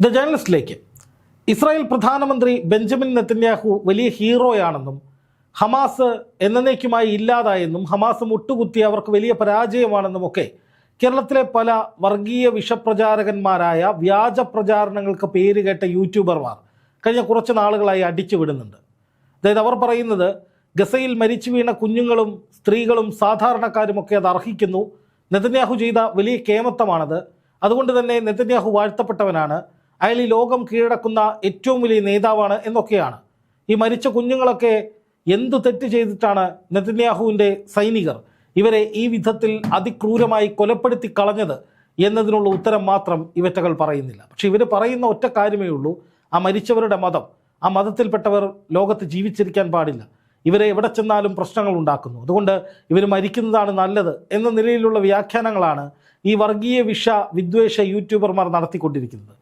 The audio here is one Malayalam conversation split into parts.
ദ ജേർണലിസ്റ്റിലേക്ക് ഇസ്രായേൽ പ്രധാനമന്ത്രി ബെഞ്ചമിൻ നെത്തന്യാഹു വലിയ ഹീറോയാണെന്നും ഹമാസ് എന്നേക്കുമായി ഇല്ലാതായെന്നും ഹമാസ് മുട്ടുകുത്തി അവർക്ക് വലിയ പരാജയമാണെന്നും ഒക്കെ കേരളത്തിലെ പല വർഗീയ വിഷപ്രചാരകന്മാരായ വ്യാജ പ്രചാരണങ്ങൾക്ക് പേര് കേട്ട യൂട്യൂബർമാർ കഴിഞ്ഞ കുറച്ച് നാളുകളായി അടിച്ചു വിടുന്നുണ്ട്. അതായത് അവർ പറയുന്നത് ഗസയിൽ മരിച്ചു വീണ കുഞ്ഞുങ്ങളും സ്ത്രീകളും സാധാരണക്കാരുമൊക്കെ അത് അർഹിക്കുന്നു. നെതന്യാഹു ചെയ്ത വലിയ കേമത്തമാണത്. അതുകൊണ്ട് തന്നെ നെതന്യാഹു വാഴ്ത്തപ്പെട്ടവനാണ്. അയാൾ ഈ ലോകം കീഴടക്കുന്ന ഏറ്റവും വലിയ നേതാവാണ് എന്നൊക്കെയാണ്. ഈ മരിച്ച കുഞ്ഞുങ്ങളൊക്കെ എന്ത് തെറ്റ് ചെയ്തിട്ടാണ് നെതന്യാഹുവിന്റെ സൈനികർ ഇവരെ ഈ വിധത്തിൽ അതിക്രൂരമായി കൊലപ്പെടുത്തി കളഞ്ഞത് എന്നതിനുള്ള ഉത്തരം മാത്രം ഇവറ്റകൾ പറയുന്നില്ല. പക്ഷെ ഇവർ പറയുന്ന ഒറ്റ കാര്യമേ ഉള്ളൂ. ആ മരിച്ചവരുടെ മതം ആ മതത്തിൽപ്പെട്ടവർ ലോകത്ത് ജീവിച്ചിരിക്കാൻ പാടില്ല. ഇവരെ എവിടെ ചെന്നാലും പ്രശ്നങ്ങൾ ഉണ്ടാക്കുന്നു. അതുകൊണ്ട് ഇവർ മരിക്കുന്നതാണ് നല്ലത് എന്ന നിലയിലുള്ള വ്യാഖ്യാനങ്ങളാണ് ഈ വർഗീയ വിഷ വിദ്വേഷ യൂട്യൂബർമാർ നടത്തിക്കൊണ്ടിരിക്കുന്നത്.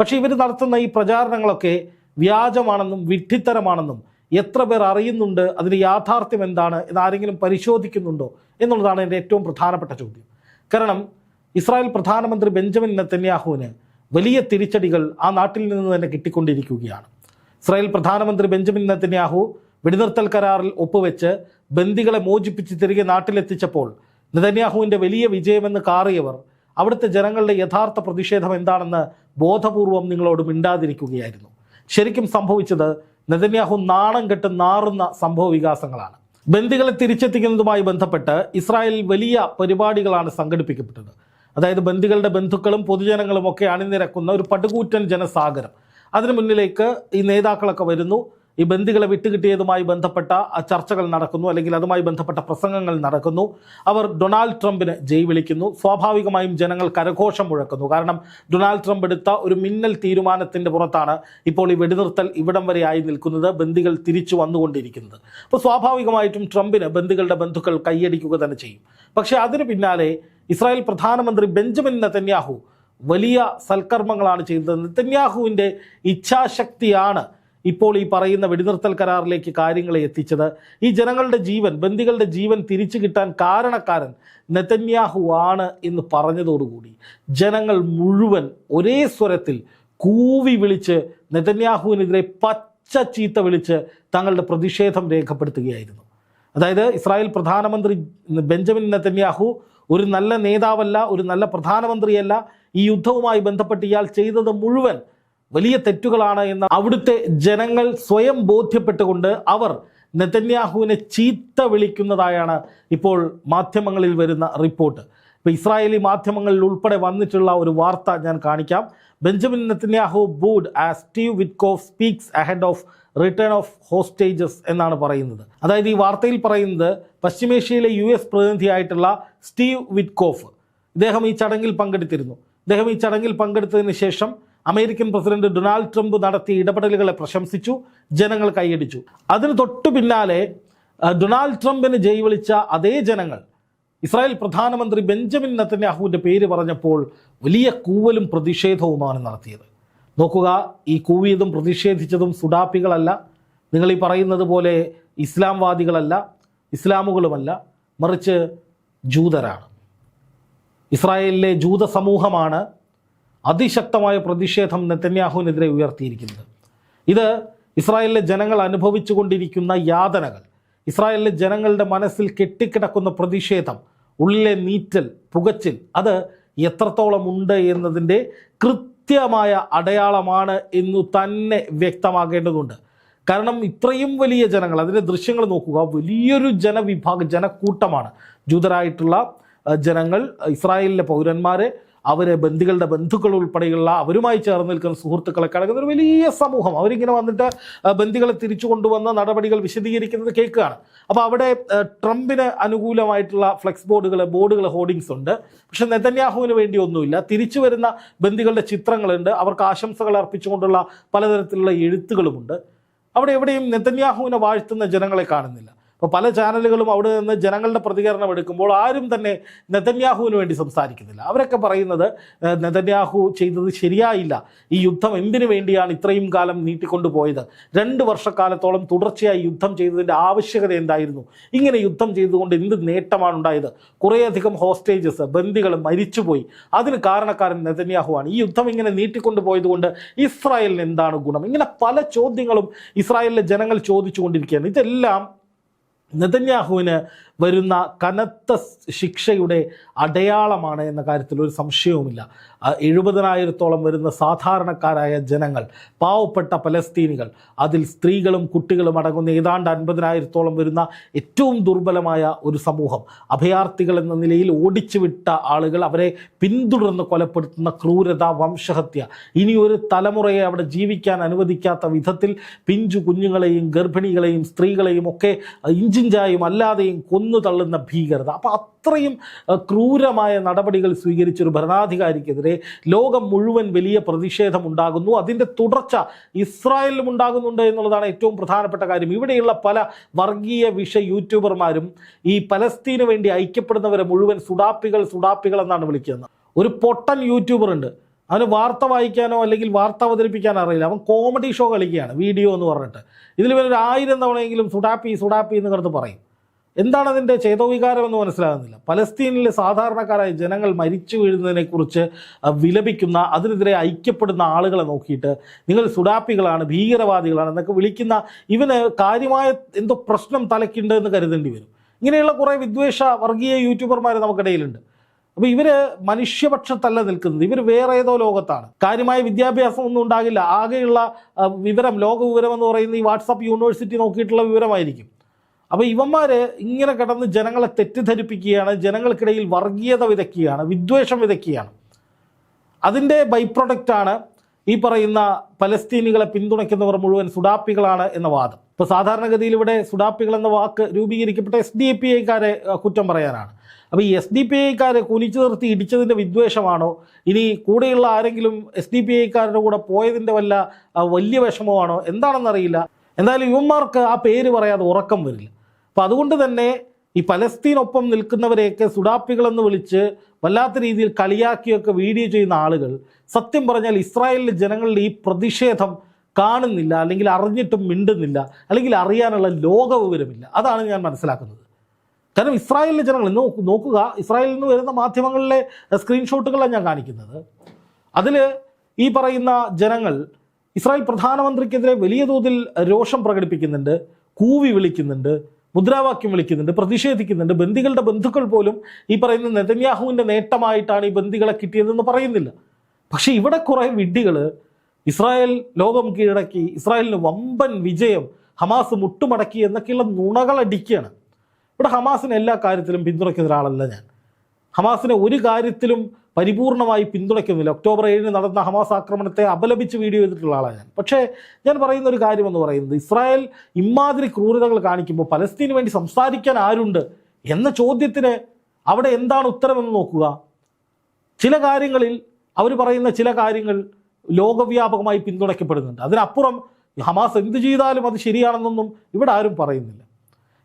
പക്ഷേ ഇവർ നടത്തുന്ന ഈ പ്രചാരണങ്ങളൊക്കെ വ്യാജമാണെന്നും വിഡ്ഢിത്തരമാണെന്നും എത്ര പേർ അറിയുന്നുണ്ട് അതിന്റെ യാഥാർത്ഥ്യം എന്താണ് ഇത് ആരെങ്കിലും പരിശോധിക്കുന്നുണ്ടോ എന്നുള്ളതാണ് എന്റെ ഏറ്റവും പ്രധാനപ്പെട്ട ചോദ്യം. കാരണം ഇസ്രായേൽ പ്രധാനമന്ത്രി ബെഞ്ചമിൻ നെത്തന്യാഹുവിന് വലിയ തിരിച്ചടികൾ ആ നാട്ടിൽ നിന്ന് തന്നെ കിട്ടിക്കൊണ്ടിരിക്കുകയാണ്. ഇസ്രായേൽ പ്രധാനമന്ത്രി ബെഞ്ചമിൻ നെത്തന്യാഹു വെടിനിർത്തൽ കരാറിൽ ഒപ്പുവെച്ച് ബന്ദികളെ മോചിപ്പിച്ച് തിരികെ നാട്ടിലെത്തിച്ചപ്പോൾ നെതന്യാഹുവിന്റെ വലിയ വിജയമെന്ന് കാറിയവർ അവിടുത്തെ ജനങ്ങളുടെ യഥാർത്ഥ പ്രതിഷേധം എന്താണെന്ന് ബോധപൂർവം നിങ്ങളോട് മിണ്ടാതിരിക്കുകയായിരുന്നു. ശരിക്കും സംഭവിച്ചത് നെതന്യാഹു നാണം കെട്ട് നാറുന്ന സംഭവ വികാസങ്ങളാണ്. ബന്ദികളെ തിരിച്ചെത്തിക്കുന്നതുമായി ബന്ധപ്പെട്ട് ഇസ്രായേലിൽ വലിയ പരിപാടികളാണ് സംഘടിപ്പിക്കപ്പെട്ടത്. അതായത് ബന്ദികളുടെ ബന്ധുക്കളും പൊതുജനങ്ങളും ഒക്കെ അണിനിരക്കുന്ന ഒരു പടുകൂറ്റൻ ജനസാഗരം. അതിനു മുന്നിലേക്ക് ഈ നേതാക്കളൊക്കെ വരുന്നു. ഈ ബന്ദികളെ വിട്ടുകിട്ടിയതുമായി ബന്ധപ്പെട്ട ചർച്ചകൾ നടക്കുന്നു അല്ലെങ്കിൽ അതുമായി ബന്ധപ്പെട്ട പ്രസംഗങ്ങൾ നടക്കുന്നു. അവർ ഡൊണാൾഡ് ട്രംപിന് ജയ് വിളിക്കുന്നു സ്വാഭാവികമായും ജനങ്ങൾ കരഘോഷം മുഴക്കുന്നു. കാരണം ഡൊണാൾഡ് ട്രംപ് എടുത്ത ഒരു മിന്നൽ തീരുമാനത്തിന്റെ പുറത്താണ് ഇപ്പോൾ ഈ വെടിനിർത്തൽ ഇവിടം വരെ ആയി നിൽക്കുന്നത് ബന്ദികൾ തിരിച്ചു വന്നുകൊണ്ടിരിക്കുന്നത്. അപ്പോൾ സ്വാഭാവികമായിട്ടും ട്രംപിന് ബന്ദികളുടെ ബന്ധുക്കൾ കൈയടിക്കുക തന്നെ ചെയ്യും. പക്ഷേ അതിന് പിന്നാലെ ഇസ്രായേൽ പ്രധാനമന്ത്രി ബെഞ്ചമിൻ നെതന്യാഹു വലിയ സൽക്കർമ്മങ്ങളാണ് ചെയ്തത് നെതന്യാഹുവിന്റെ ഇച്ഛാശക്തിയാണ് ഇപ്പോൾ ഈ പറയുന്ന വെടിനിർത്തൽ കരാറിലേക്ക് കാര്യങ്ങളെ എത്തിച്ചത്. ഈ ജനങ്ങളുടെ ജീവൻ ബന്ദികളുടെ ജീവൻ തിരിച്ചു കിട്ടാൻ കാരണക്കാരൻ നെതന്യാഹു ആണ് എന്ന് പറഞ്ഞതോടുകൂടി ജനങ്ങൾ മുഴുവൻ ഒരേ സ്വരത്തിൽ കൂവി വിളിച്ച് നെതന്യാഹുവിനെതിരെ പച്ച ചീത്ത വിളിച്ച് തങ്ങളുടെ പ്രതിഷേധം രേഖപ്പെടുത്തുകയായിരുന്നു. അതായത് ഇസ്രായേൽ പ്രധാനമന്ത്രി ബെഞ്ചമിൻ നെതന്യാഹു ഒരു നല്ല നേതാവല്ല ഒരു നല്ല പ്രധാനമന്ത്രിയല്ല ഈ യുദ്ധവുമായി ബന്ധപ്പെട്ട് ഇയാൾ ചെയ്തത് മുഴുവൻ വലിയ തെറ്റുകളാണ് എന്ന് അവിടുത്തെ ജനങ്ങൾ സ്വയം ബോധ്യപ്പെട്ടുകൊണ്ട് അവർ നെതന്യാഹുവിനെ ചീത്ത വിളിക്കുന്നതായാണ് ഇപ്പോൾ മാധ്യമങ്ങളിൽ വരുന്ന റിപ്പോർട്ട്. ഇപ്പോൾ ഇസ്രായേലി മാധ്യമങ്ങളിൽ ഉൾപ്പെടെ വന്നിട്ടുള്ള ഒരു വാർത്ത ഞാൻ കാണിക്കാം. Benjamin Netanyahu booed as Steve Witkoff speaks ahead of return of hostages എന്നാണ് പറയുന്നത്. അതായത് ഈ വാർത്തയിൽ പറയുന്നത് പശ്ചിമേഷ്യയിലെ യു എസ് പ്രതിനിധിയായിട്ടുള്ള സ്റ്റീവ് വിറ്റ്കോഫ് ഇദ്ദേഹം ഈ ചടങ്ങിൽ പങ്കെടുത്തിരുന്നു. ഇദ്ദേഹം ഈ ചടങ്ങിൽ പങ്കെടുത്തതിന് ശേഷം അമേരിക്കൻ പ്രസിഡന്റ് ഡൊണാൾഡ് ട്രംപ് നടത്തിയ ഇടപെടലുകളെ പ്രശംസിച്ചു ജനങ്ങൾ കൈയടിച്ചു. അതിന് തൊട്ടു പിന്നാലെ ഡൊണാൾഡ് ട്രംപിന് ജയ് വിളിച്ച അതേ ജനങ്ങൾ ഇസ്രായേൽ പ്രധാനമന്ത്രി ബെഞ്ചമിൻ നത്തന്യാഹുവിന്റെ പേര് പറഞ്ഞപ്പോൾ വലിയ കൂവലും പ്രതിഷേധവുമാണ് നടത്തിയത്. നോക്കുക ഈ കൂവിയതും പ്രതിഷേധിച്ചതും സുഡാപ്പികളല്ല നിങ്ങൾ ഈ പറയുന്നത് പോലെ ഇസ്ലാംവാദികളല്ല ഇസ്ലാമുകളുമല്ല മറിച്ച് ജൂതരാണ്. ഇസ്രായേലിലെ ജൂത സമൂഹമാണ് അതിശക്തമായ പ്രതിഷേധം നെത്തന്യാഹുവിനെതിരെ ഉയർത്തിയിരിക്കുന്നത്. ഇത് ഇസ്രായേലിലെ ജനങ്ങൾ അനുഭവിച്ചു കൊണ്ടിരിക്കുന്ന യാതനകൾ. ഇസ്രായേലിലെ ജനങ്ങളുടെ മനസ്സിൽ കെട്ടിക്കിടക്കുന്ന പ്രതിഷേധം ഉള്ളിലെ നീറ്റൽ പുകച്ചിൽ അത് എത്രത്തോളം ഉണ്ട് എന്നതിന്റെ കൃത്യമായ അടയാളമാണ് എന്നു തന്നെ വ്യക്തമാകേണ്ടതുണ്ട്. കാരണം ഇത്രയും വലിയ ജനങ്ങൾ അതിന്റെ ദൃശ്യങ്ങൾ നോക്കുക വലിയൊരു ജനവിഭാഗം ജനക്കൂട്ടമാണ്. ജൂതരായിട്ടുള്ള ജനങ്ങൾ ഇസ്രായേലിലെ പൗരന്മാരെ അവരെ ബന്ധുക്കളുടെ ബന്ധുക്കൾ ഉൾപ്പെടെയുള്ള അവരുമായി ചേർന്ന് നിൽക്കുന്ന സുഹൃത്തുക്കളെ കിടക്കുന്ന ഒരു വലിയ സമൂഹം. അവരിങ്ങനെ വന്നിട്ട് ബന്ധുക്കളെ തിരിച്ചു കൊണ്ടുവന്ന നടപടികൾ വിശദീകരിക്കുന്നത് കേൾക്കുകയാണ്. അപ്പോൾ അവിടെ ട്രംപിന് അനുകൂലമായിട്ടുള്ള ഫ്ലെക്സ് ബോർഡുകൾ ബോർഡുകൾ ഹോർഡിങ്സ് ഉണ്ട്. പക്ഷെ നെതന്യാഹുവിന് വേണ്ടി ഒന്നുമില്ല. തിരിച്ചു വരുന്ന ബന്ധുക്കളുടെ ചിത്രങ്ങളുണ്ട്. അവർക്ക് ആശംസകൾ അർപ്പിച്ചുകൊണ്ടുള്ള പലതരത്തിലുള്ള എഴുത്തുകളുമുണ്ട്. അവിടെ എവിടെയും നെതന്യാഹുവിനെ വാഴ്ത്തുന്ന ജനങ്ങളെ കാണുന്നില്ല. അപ്പോൾ പല ചാനലുകളും അവിടെ നിന്ന് ജനങ്ങളുടെ പ്രതികരണം എടുക്കുമ്പോൾ ആരും തന്നെ നെതന്യാഹുവിന് വേണ്ടി സംസാരിക്കുന്നില്ല. അവരൊക്കെ പറയുന്നത് നെതന്യാഹു ചെയ്തത് ശരിയായില്ല. ഈ യുദ്ധം എന്തിനു വേണ്ടിയാണ് ഇത്രയും കാലം നീട്ടിക്കൊണ്ടുപോയത് രണ്ട് വർഷക്കാലത്തോളം തുടർച്ചയായി യുദ്ധം ചെയ്തതിന്റെ ആവശ്യകത എന്തായിരുന്നു? ഇങ്ങനെ യുദ്ധം ചെയ്തുകൊണ്ട് എന്ത് നേട്ടമാണ് ഉണ്ടായത് കുറേയധികം ഹോസ്റ്റേജസ് ബന്ദികൾ മരിച്ചുപോയി. അതിന് കാരണക്കാരൻ നെതന്യാഹുവാണ്. ഈ യുദ്ധം ഇങ്ങനെ നീട്ടിക്കൊണ്ടു പോയതുകൊണ്ട് ഇസ്രായേലിന് എന്താണ് ഗുണം? ഇങ്ങനെ പല ചോദ്യങ്ങളും ഇസ്രായേലിലെ ജനങ്ങൾ ചോദിച്ചുകൊണ്ടിരിക്കുകയാണ്. ഇതെല്ലാം നെതന്യാഹുവിന് വരുന്ന കനത്ത ശിക്ഷയുടെ അടയാളമാണ് എന്ന കാര്യത്തിൽ ഒരു സംശയവുമില്ല. എഴുപതിനായിരത്തോളം വരുന്ന സാധാരണക്കാരായ ജനങ്ങൾ പാവപ്പെട്ട പലസ്തീനികൾ അതിൽ സ്ത്രീകളും കുട്ടികളും അടങ്ങുന്ന ഏതാണ്ട് അൻപതിനായിരത്തോളം വരുന്ന ഏറ്റവും ദുർബലമായ ഒരു സമൂഹം. അഭയാർത്ഥികൾ എന്ന നിലയിൽ ഓടിച്ചുവിട്ട ആളുകൾ അവരെ പിന്തുടർന്ന് കൊലപ്പെടുത്തുന്ന ക്രൂരത വംശഹത്യ ഇനി ഒരു തലമുറയെ അവിടെ ജീവിക്കാൻ അനുവദിക്കാത്ത വിധത്തിൽ പിഞ്ചു കുഞ്ഞുങ്ങളെയും ഗർഭിണികളെയും സ്ത്രീകളെയും ഒക്കെ ഇഞ്ചിഞ്ചായും അല്ലാതെയും കൊന്നു തള്ളുന്ന ഭീകരത. അപ്പോൾ അത്രയും ക്രൂരമായ നടപടികൾ സ്വീകരിച്ചൊരു ഭരണാധികാരിക്കെതിരെ ലോകം മുഴുവൻ വലിയ പ്രതിഷേധം ഉണ്ടാകുന്നു അതിന്റെ തുടർച്ച ഇസ്രായേലിലും ഉണ്ടാകുന്നുണ്ട് എന്നുള്ളതാണ് ഏറ്റവും പ്രധാനപ്പെട്ട കാര്യം. ഇവിടെയുള്ള പല വർഗീയ വിഷ യൂട്യൂബർമാരും ഈ പലസ്തീന് വേണ്ടി ഐക്യപ്പെടുന്നവരെ മുഴുവൻ സുഡാപ്പികൾ സുഡാപ്പികൾ എന്നാണ് വിളിക്കുന്നത്. ഒരു പൊട്ടൻ യൂട്യൂബർ ഉണ്ട് അവന് വാർത്ത വായിക്കാനോ അല്ലെങ്കിൽ വാർത്ത അവതരിപ്പിക്കാനോ അറിയില്ല. അവൻ കോമഡി ഷോ കളിക്കുകയാണ് വീഡിയോ എന്ന് പറഞ്ഞിട്ട്. ഇതിൽ ഇവനൊരു ആയിരം തവണയെങ്കിലും സുഡാപ്പി സുഡാപ്പി എന്ന് കിടന്ന് പറയും. എന്താണ് അതിന്റെ ചേതോവികാരം എന്ന് മനസ്സിലാകുന്നില്ല. പലസ്തീനിലെ സാധാരണക്കാരായ ജനങ്ങൾ മരിച്ചു വീഴുന്നതിനെക്കുറിച്ച് വിലപിക്കുന്ന അതിനെതിരെ ഐക്യപ്പെടുന്ന ആളുകളെ നോക്കിയിട്ട് നിങ്ങൾ സുഡാപ്പികളാണ് ഭീകരവാദികളാണ് എന്നൊക്കെ വിളിക്കുന്ന ഇവന് കാര്യമായ എന്തോ പ്രശ്നം തലയ്ക്കുണ്ട് എന്ന് കരുതേണ്ടി വരും. ഇങ്ങനെയുള്ള കുറേ വിദ്വേഷ വർഗീയ യൂട്യൂബർമാർ നമുക്കിടയിലുണ്ട്. അപ്പോൾ ഇവർ മനുഷ്യപക്ഷത്തല്ല നിൽക്കുന്നത്. ഇവർ വേറെ ഏതോ ലോകത്താണ്. കാര്യമായ വിദ്യാഭ്യാസം ഒന്നും ഉണ്ടാകില്ല. ആകെയുള്ള വിവരം ലോക വിവരം എന്ന് പറയുന്ന ഈ വാട്സാപ്പ് യൂണിവേഴ്സിറ്റി നോക്കിയിട്ടുള്ള വിവരമായിരിക്കും. അപ്പോൾ ഇവന്മാർ ഇങ്ങനെ കിടന്ന് ജനങ്ങളെ തെറ്റിദ്ധരിപ്പിക്കുകയാണ് ജനങ്ങൾക്കിടയിൽ വർഗീയത വിതയ്ക്കുകയാണ് വിദ്വേഷം വിതയ്ക്കുകയാണ്. അതിന്റെ ബൈ പ്രൊഡക്റ്റാണ് ഈ പറയുന്ന പലസ്തീനികളെ പിന്തുണയ്ക്കുന്നവർ മുഴുവൻ സുഡാപ്പികളാണ് എന്ന വാദം. ഇപ്പോൾ സാധാരണഗതിയിൽ ഇവിടെ സുഡാപ്പികൾ എന്ന വാക്ക് രൂപീകരിക്കപ്പെട്ട എസ് ഡി പി ഐക്കാരെ കുറ്റം പറയാനാണ്. അപ്പോൾ ഈ എസ് ഡി പി ഐക്കാരെ കുനിച്ചു നിർത്തി ഇടിച്ചതിന്റെ വിദ്വേഷമാണോ? ഇനി കൂടെയുള്ള ആരെങ്കിലും എസ് ഡി പി ഐക്കാരുടെ കൂടെ പോയതിന്റെ വല്ല വലിയ വിഷമമാണോ? എന്താണെന്നറിയില്ല. എന്തായാലും യുവന്മാർക്ക് ആ പേര് പറയാതെ ഉറക്കം വരില്ല. അപ്പോൾ അതുകൊണ്ട് തന്നെ ഈ പലസ്തീനൊപ്പം നിൽക്കുന്നവരെയൊക്കെ സുഡാപ്പികളെന്ന് വിളിച്ച് വല്ലാത്ത രീതിയിൽ കളിയാക്കിയൊക്കെ വീഡിയോ ചെയ്യുന്ന ആളുകൾ സത്യം പറഞ്ഞാൽ ഇസ്രായേലിലെ ജനങ്ങളുടെ ഈ പ്രതിഷേധം കാണുന്നില്ല അല്ലെങ്കിൽ അറിഞ്ഞിട്ടും മിണ്ടുന്നില്ല അല്ലെങ്കിൽ അറിയാനുള്ള ലോക വിവരമില്ല അതാണ് ഞാൻ മനസ്സിലാക്കുന്നത്. കാരണം ഇസ്രായേലിലെ ജനങ്ങൾ നോക്കുക ഇസ്രായേലിൽ നിന്ന് വരുന്ന മാധ്യമങ്ങളിലെ സ്ക്രീൻഷോട്ടുകളാണ് ഞാൻ കാണിക്കുന്നത്. അതിൽ ഈ പറയുന്ന ജനങ്ങൾ ഇസ്രായേൽ പ്രധാനമന്ത്രിക്കെതിരെ വലിയ തോതിൽ രോഷം പ്രകടിപ്പിക്കുന്നുണ്ട് കൂവി വിളിക്കുന്നുണ്ട് മുദ്രാവാക്യം വിളിക്കുന്നുണ്ട് പ്രതിഷേധിക്കുന്നുണ്ട്. ബന്ദികളുടെ ബന്ധുക്കൾ പോലും ഈ പറയുന്ന നെതന്യാഹുവിന്റെ നേട്ടമായിട്ടാണ് ഈ ബന്ദികളെ കിട്ടിയതെന്ന് പറയുന്നില്ല. പക്ഷേ ഇവിടെ കുറേ വിഡ്ഢികൾ ഇസ്രായേൽ ലോകം കീഴടക്കി ഇസ്രായേലിന് വമ്പൻ വിജയം ഹമാസ് മുട്ടുമടക്കി എന്നൊക്കെയുള്ള നുണകളടിക്കുകയാണ് ഇവിടെ ഹമാസിനെ എല്ലാ കാര്യത്തിലും പിന്തുണയ്ക്കുന്ന ഒരാളല്ല ഞാൻ. ഹമാസിനെ ഒരു കാര്യത്തിലും പരിപൂർണമായി പിന്തുണയ്ക്കുന്നില്ല. ഒക്ടോബർ ഏഴിന് നടന്ന ഹമാസ് ആക്രമണത്തെ അപലപിച്ച് വീഡിയോ ചെയ്തിട്ടുള്ള ആളാണ് ഞാൻ. പക്ഷേ ഞാൻ പറയുന്ന ഒരു കാര്യം എന്ന് പറയുന്നത് ഇസ്രായേൽ ഇമാതിരി ക്രൂരതകൾ കാണിക്കുമ്പോൾ പലസ്തീന് വേണ്ടി സംസാരിക്കാൻ ആരുണ്ട് എന്ന ചോദ്യത്തിന് അവിടെ എന്താണ് ഉത്തരമെന്ന് നോക്കുക. ചില കാര്യങ്ങളിൽ അവർ പറയുന്ന ചില കാര്യങ്ങൾ ലോകവ്യാപകമായി പിന്തുണയ്ക്കപ്പെടുന്നുണ്ട്. അതിനപ്പുറം ഹമാസ് എന്ത് ചെയ്താലും അത് ശരിയാണെന്നൊന്നും ഇവിടെ ആരും പറയുന്നില്ല.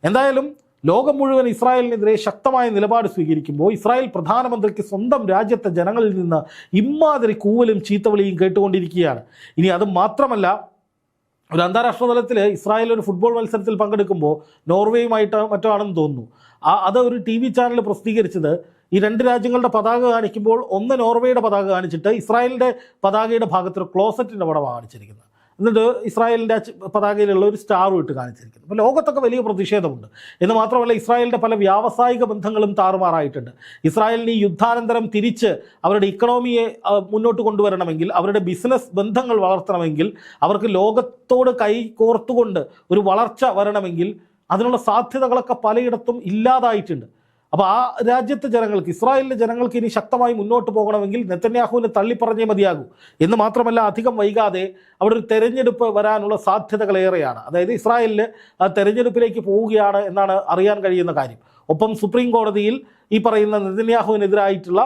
എന്തായാലും ലോകം മുഴുവൻ ഇസ്രായേലിനെതിരെ ശക്തമായ നിലപാട് സ്വീകരിക്കുമ്പോൾ ഇസ്രായേൽ പ്രധാനമന്ത്രിക്ക് സ്വന്തം രാജ്യത്തെ ജനങ്ങളിൽ നിന്ന് ഇമ്മാതിരി കൂവലും ചീത്തവിളിയും കേട്ടുകൊണ്ടിരിക്കുകയാണ്. ഇനി അത് മാത്രമല്ല ഒരു അന്താരാഷ്ട്ര തലത്തിൽ ഇസ്രായേൽ ഒരു ഫുട്ബോൾ മത്സരത്തിൽ പങ്കെടുക്കുമ്പോൾ നോർവേയുമായിട്ട് മറ്റോ ആണെന്ന് തോന്നുന്നു. ആ അത് ഒരു ടി വി ചാനൽ പ്രസിദ്ധീകരിച്ചത് ഈ രണ്ട് രാജ്യങ്ങളുടെ പതാക കാണിക്കുമ്പോൾ ഒന്ന് നോർവേയുടെ പതാക കാണിച്ചിട്ട് ഇസ്രായേലിന്റെ പതാകയുടെ ഭാഗത്തൊരു ക്ലോസറ്റിന്റെ പടമാണ് കാണിച്ചിരിക്കുന്നത്. എന്നിട്ട് ഇസ്രായേലിന്റെ പതാകയിലുള്ള ഒരു സ്റ്റാറും ഇട്ട് കാണിച്ചിരിക്കുന്നു. അപ്പോൾ ലോകത്തൊക്കെ വലിയ പ്രതിഷേധമുണ്ട്. എന്ന് മാത്രമല്ല ഇസ്രായേലിന്റെ പല വ്യാവസായിക ബന്ധങ്ങളും താറുമാറായിട്ടുണ്ട്. ഇസ്രായേലിന് ഈ യുദ്ധാനന്തരം തിരിച്ച് അവരുടെ ഇക്കണോമിയെ മുന്നോട്ട് കൊണ്ടുവരണമെങ്കിൽ അവരുടെ ബിസിനസ് ബന്ധങ്ങൾ വളർത്തണമെങ്കിൽ അവർക്ക് ലോകത്തോട് കൈ കോർത്തുകൊണ്ട് ഒരു വളർച്ച വരണമെങ്കിൽ അതിനുള്ള സാധ്യതകളൊക്കെ പലയിടത്തും ഇല്ലാതായിട്ടുണ്ട്. അപ്പോൾ ആ രാജ്യത്തെ ജനങ്ങൾക്ക് ഇസ്രായേലിലെ ജനങ്ങൾക്ക് ഇനി ശക്തമായി മുന്നോട്ട് പോകണമെങ്കിൽ നെത്തന്യാഹുവിനെ തള്ളിപ്പറഞ്ഞേ മതിയാകൂ. എന്ന് മാത്രമല്ല അധികം വൈകാതെ അവിടെ ഒരു തെരഞ്ഞെടുപ്പ് വരാനുള്ള സാധ്യതകൾ ഏറെയാണ്. അതായത് ഇസ്രായേലിൽ ആ തെരഞ്ഞെടുപ്പിലേക്ക് പോവുകയാണ് എന്നാണ് അറിയാൻ കഴിയുന്ന കാര്യം. ഒപ്പം സുപ്രീം കോടതിയിൽ ഈ പറയുന്ന നെതന്യാഹുവിനെതിരായിട്ടുള്ള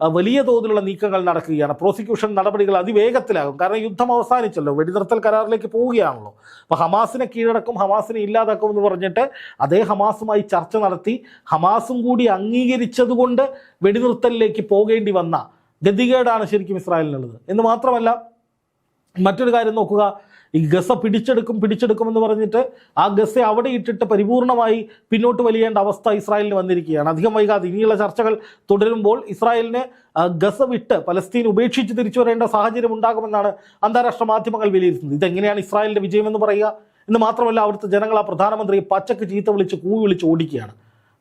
വലിയ തോതിലുള്ള നീക്കങ്ങൾ നടക്കുകയാണ്. പ്രോസിക്യൂഷൻ നടപടികൾ അതിവേഗത്തിലാകും. കാരണം യുദ്ധം അവസാനിച്ചല്ലോ. വെടിനിർത്തൽ കരാറിലേക്ക് പോവുകയാണല്ലോ. അപ്പോൾ ഹമാസിനെ കീഴടക്കും ഹമാസിനെ ഇല്ലാതാക്കും എന്ന് പറഞ്ഞിട്ട് അതേ ഹമാസുമായി ചർച്ച നടത്തി ഹമാസും കൂടി അംഗീകരിച്ചതുകൊണ്ട് വെടിനിർത്തലിലേക്ക് പോകേണ്ടി വന്ന ഗതികേടാണ് ശരിക്കും ഇസ്രായേലിനുള്ളത്. എന്ന് മാത്രമല്ല മറ്റൊരു കാര്യം നോക്കുക. ഈ ഗസ പിടിച്ചെടുക്കും പിടിച്ചെടുക്കുമെന്ന് പറഞ്ഞിട്ട് ആ ഗസയെ അവിടെ ഇട്ടിട്ട് പരിപൂർണമായി പിന്നോട്ട് വലിയേണ്ട അവസ്ഥ ഇസ്രായേലിന് വന്നിരിക്കുകയാണ്. അധികം വൈകാതെ ഇനിയുള്ള ചർച്ചകൾ തുടരുമ്പോൾ ഇസ്രായേലിനെ ഗസ വിട്ട് പലസ്തീൻ ഉപേക്ഷിച്ച് തിരിച്ചു വരേണ്ട സാഹചര്യം ഉണ്ടാകുമെന്നാണ് അന്താരാഷ്ട്ര മാധ്യമങ്ങൾ വിലയിരുത്തുന്നത്. ഇതെങ്ങനെയാണ് ഇസ്രായേലിന്റെ വിജയമെന്ന് പറയുക? എന്ന് മാത്രമല്ല അവിടുത്തെ ജനങ്ങൾ ആ പ്രധാനമന്ത്രിയെ പച്ചക്ക് ചീത്ത വിളിച്ച് കൂവി വിളിച്ച് ഓടിക്കുകയാണ്.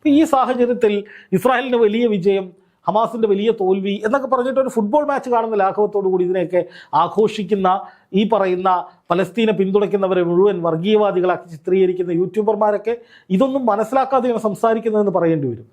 ഈ സാഹചര്യത്തിൽ ഇസ്രായേലിന് വലിയ വിജയം ഹമാസിന്റെ വലിയ തോൽവി എന്നൊക്കെ പറഞ്ഞിട്ട് ഒരു ഫുട്ബോൾ മാച്ച് കാണുന്ന ലാഘവത്തോടു കൂടി ഇതിനെയൊക്കെ ആഘോഷിക്കുന്ന ഈ പറയുന്ന പലസ്തീനെ പിന്തുണയ്ക്കുന്നവരെ മുഴുവൻ വർഗീയവാദികളാക്കി ചിത്രീകരിക്കുന്ന യൂട്യൂബർമാരൊക്കെ ഇതൊന്നും മനസ്സിലാക്കാതെയാണ് സംസാരിക്കുന്നതെന്ന് പറയേണ്ടി വരും.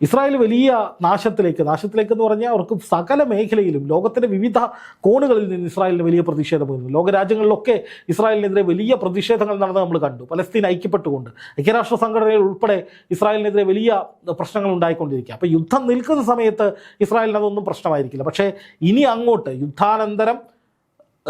ഇസ്രായേൽ വലിയ നാശത്തിലേക്ക് നാശത്തിലേക്ക് എന്ന് പറഞ്ഞാൽ അവർക്ക് സകല മേഖലയിലും ലോകത്തിന്റെ വിവിധ കോണുകളിൽ നിന്ന് ഇസ്രായേലിന് വലിയ പ്രതിഷേധം വരുന്നു. ലോകരാജ്യങ്ങളിലൊക്കെ ഇസ്രായേലിനെതിരെ വലിയ പ്രതിഷേധങ്ങൾ നടന്ന് നമ്മൾ കണ്ടു. പലസ്തീൻ ഐക്യപ്പെട്ടുകൊണ്ട് ഐക്യരാഷ്ട്ര സംഘടനയിൽ ഉൾപ്പെടെ ഇസ്രായേലിനെതിരെ വലിയ പ്രശ്നങ്ങൾ ഉണ്ടായിക്കൊണ്ടിരിക്കുക. അപ്പോൾ യുദ്ധം നിൽക്കുന്ന സമയത്ത് ഇസ്രായേലിന് അതൊന്നും പ്രശ്നമായിരിക്കില്ല. പക്ഷേ ഇനി അങ്ങോട്ട് യുദ്ധാനന്തരം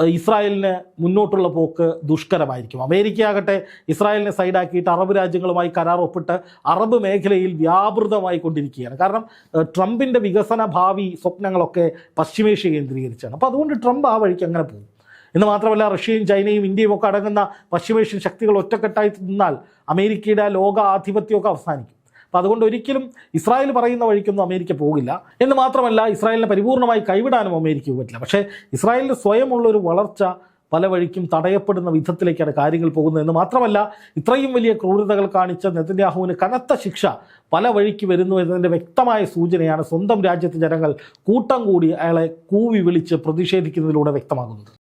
ഇസ്രായേലിന് മുന്നോട്ടുള്ള പോക്ക് ദുഷ്കരമായിരിക്കും. അമേരിക്ക ആകട്ടെ ഇസ്രായേലിനെ സൈഡാക്കിയിട്ട് അറബ് രാജ്യങ്ങളുമായി കരാർ ഒപ്പിട്ട് അറബ് മേഖലയിൽ വ്യാപൃതമായി കൊണ്ടിരിക്കുകയാണ്. കാരണം ട്രംപിന്റെ വികസന ഭാവി സ്വപ്നങ്ങളൊക്കെ പശ്ചിമേഷ്യ കേന്ദ്രീകരിച്ചാണ്. അപ്പോൾ അതുകൊണ്ട് ട്രംപ് ആ വഴിക്ക് അങ്ങനെ പോകും. എന്ന് മാത്രമല്ല റഷ്യയും ചൈനയും ഇന്ത്യയും ഒക്കെ അടങ്ങുന്ന പശ്ചിമേഷ്യൻ ശക്തികൾ ഒറ്റക്കെട്ടായി നിന്നാൽ അമേരിക്കയുടെ ലോക ആധിപത്യമൊക്കെ അവസാനിക്കും. അപ്പോൾ അതുകൊണ്ട് ഒരിക്കലും ഇസ്രായേൽ പറയുന്ന വഴിക്കൊന്നും അമേരിക്ക പോകില്ല. എന്ന് മാത്രമല്ല ഇസ്രായേലിനെ പരിപൂർണമായി കൈവിടാനും അമേരിക്ക പറ്റില്ല പക്ഷേ ഇസ്രായേലിന് സ്വയമുള്ളൊരു വളർച്ച പല വഴിക്കും തടയപ്പെടുന്ന വിധത്തിലേക്കാണ് കാര്യങ്ങൾ പോകുന്നത്. എന്ന് മാത്രമല്ല ഇത്രയും വലിയ ക്രൂരതകൾ കാണിച്ച നെതന്യാഹുവിന് കനത്ത ശിക്ഷ പല വഴിക്ക് വരുന്നു എന്നതിന്റെ വ്യക്തമായ സൂചനയാണ് സ്വന്തം രാജ്യത്തെ ജനങ്ങൾ കൂട്ടം കൂടി അയാളെ കൂവി വിളിച്ച് പ്രതിഷേധിക്കുന്നതിലൂടെ വ്യക്തമാകുന്നത്.